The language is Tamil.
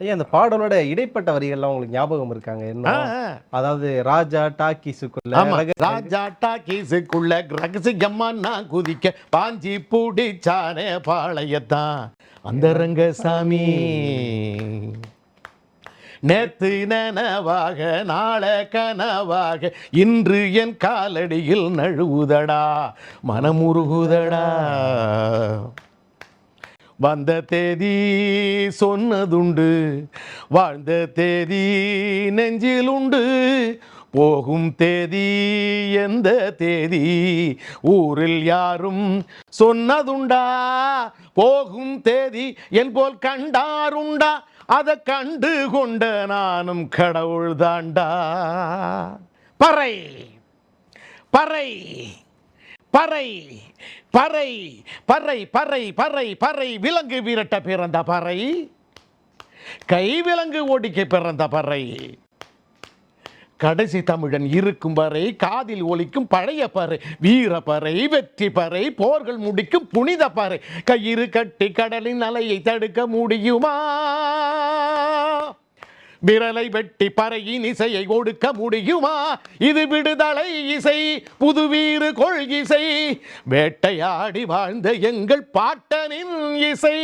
ஐயா அந்த பாடலோட இடைப்பட்ட வரிகள்லாம் உங்களுக்கு ஞாபகம் இருக்காங்க? என்ன? அதாவது ராஜா டாக்கிஸுக்குள்ள ராஜா டாக்கீஸுக்குள்ள ரகசியம்மா நான் குதிக்க பாஞ்சி பூடிச்சானே பாளையத்தான். அந்த ரங்கசாமி. நேத்து நனவாக நாள கனவாக இன்று என் காலடியில் நழுவுதடா மனமுருகுதடா. வந்த தேதி சொன்னதுண்டு. வாழ்ந்த தேதி நெஞ்சில் உண்டு போகும் தேதி எந்த தேதி ஊரில் யாரும் சொன்னதுண்டா? போகும் தேதி என் போல் கண்டாருண்டா? அதை கண்டு கொண்ட நானும் கடவுள் தாண்டா பறை பறை. பறை பறை பறை பறை பறை பறை விலங்கு விரட்ட பிறந்த பறை. கை விலங்கு ஓடிக்க பிறந்த பறை. கடைசி தமிழன் இருக்கும் வரை காதில் ஒலிக்கும் பழைய பறை வீர பறை வெற்றி பறை போர்கள் முடிக்கும் புனித பறை. கயிறு கட்டி கடலின் அலையை தடுக்க முடியுமா? விரலை வெட்டி பறையின் இசையை ஒடுக்க முடியுமா? இது விடுதலை இசை புதுவீறு கொள்கிசை. வேட்டையாடி வாழ்ந்த எங்கள் பாட்டனின் இசை.